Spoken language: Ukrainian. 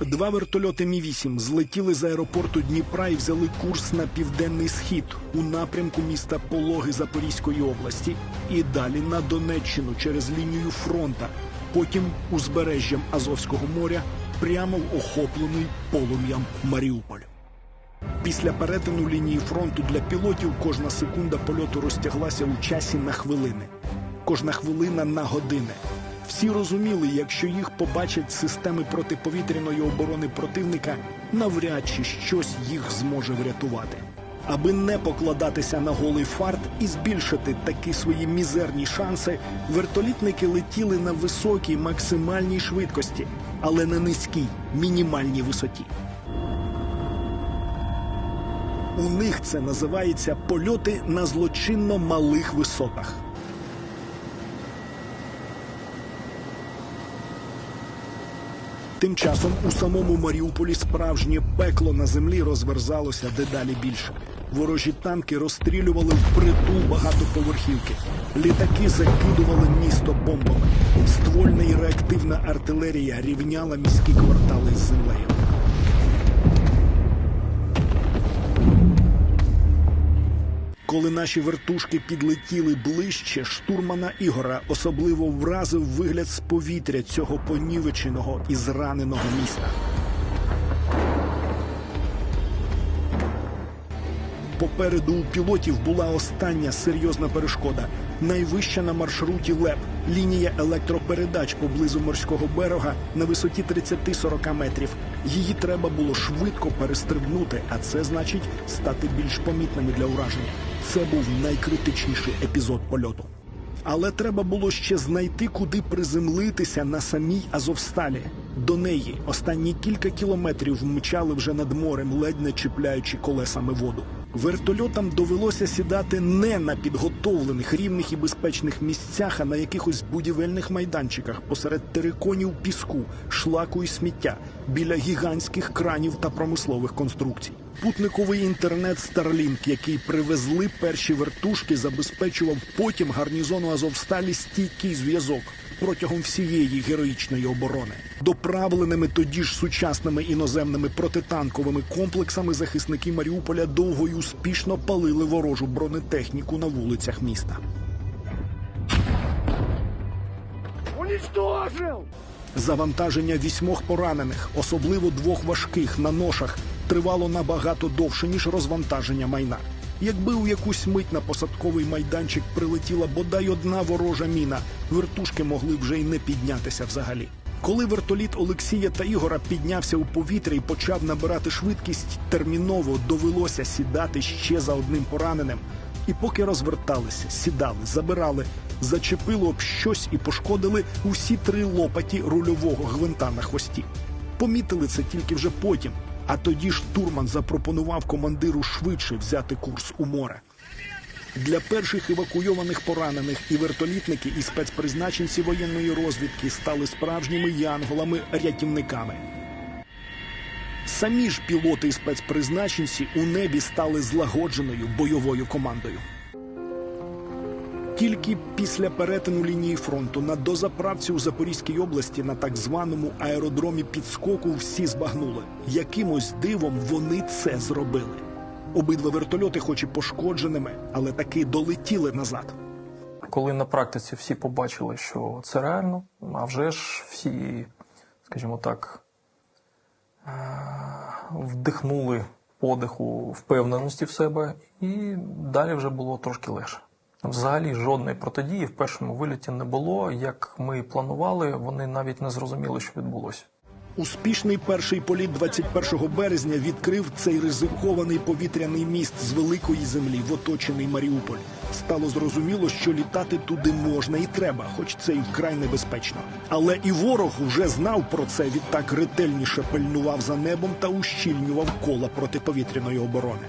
Два вертольоти Мі-8 злетіли з аеропорту Дніпра і взяли курс на південний схід у напрямку міста Пологи Запорізької області і далі на Донеччину через лінію фронта, потім узбережжям Азовського моря, прямо в охоплений полум'ям Маріуполь. Після перетину лінії фронту для пілотів кожна секунда польоту розтяглася у часі на хвилини, кожна хвилина на години. Всі розуміли, якщо їх побачать системи протиповітряної оборони противника, навряд чи щось їх зможе врятувати. Аби не покладатися на голий фарт і збільшити такі свої мізерні шанси, вертолітники летіли на високій максимальній швидкості, але на низькій мінімальній висоті. У них це називається польоти на злочинно малих висотах. Тим часом у самому Маріуполі справжнє пекло на землі розверзалося дедалі більше. Ворожі танки розстрілювали впритул багатоповерхівки. Літаки закидували місто бомбами. Ствольна і реактивна артилерія рівняла міські квартали з землею. Коли наші вертушки підлетіли ближче, штурмана Ігора особливо вразив вигляд з повітря цього понівеченого і зраненого міста. Попереду у пілотів була остання серйозна перешкода. Найвища на маршруті ЛЕП лінія електропередач поблизу морського берега на висоті 30-40 метрів. Її треба було швидко перестрибнути, а це значить стати більш помітними для ураження. Це був найкритичніший епізод польоту. Але треба було ще знайти, куди приземлитися на самій Азовсталі. До неї останні кілька кілометрів мчали вже над морем, ледь не чіпляючи колесами воду. Вертольотам довелося сідати не на підготовлених рівних і безпечних місцях, а на якихось будівельних майданчиках посеред териконів піску, шлаку і сміття, біля гігантських кранів та промислових конструкцій. Путниковий інтернет Starlink, який привезли перші вертушки, забезпечував потім гарнізону Азовсталі стійкий зв'язок протягом всієї героїчної оборони. Доправленими тоді ж сучасними іноземними протитанковими комплексами захисники Маріуполя довго й успішно палили ворожу бронетехніку на вулицях міста. Уничтожил! Завантаження вісьмох поранених, особливо двох важких на ношах, тривало набагато довше, ніж розвантаження майна. Якби у якусь мить на посадковий майданчик прилетіла бодай одна ворожа міна, вертушки могли вже й не піднятися взагалі. Коли вертоліт Олексія та Ігора піднявся у повітря і почав набирати швидкість, терміново довелося сідати ще за одним пораненим. І поки розверталися, сідали, забирали, зачепило об щось і пошкодили усі три лопаті рульового гвинта на хвості. Помітили це тільки вже потім. А тоді ж Турман запропонував командиру швидше взяти курс у море. Для перших евакуйованих поранених і вертолітники, і спецпризначенці воєнної розвідки стали справжніми янголами-рятівниками. Самі ж пілоти і спецпризначенці у небі стали злагодженою бойовою командою. Тільки після перетину лінії фронту на дозаправці у Запорізькій області на так званому аеродромі підскоку всі збагнули. Якимось дивом вони це зробили. Обидва вертольоти, хоч і пошкодженими, але таки долетіли назад. Коли на практиці всі побачили, що це реально, а вже ж всі, скажімо так, е, вдихнули подиху впевненості в себе, і далі вже було трошки легше. Взагалі жодної протидії в першому виліті не було. Як ми і планували, вони навіть не зрозуміли, що відбулося. Успішний перший політ 21 березня відкрив цей ризикований повітряний міст з великої землі в оточений Маріуполь. Стало зрозуміло, що літати туди можна і треба, хоч це й вкрай небезпечно. Але і ворог вже знав про це, відтак ретельніше пильнував за небом та ущільнював кола протиповітряної оборони.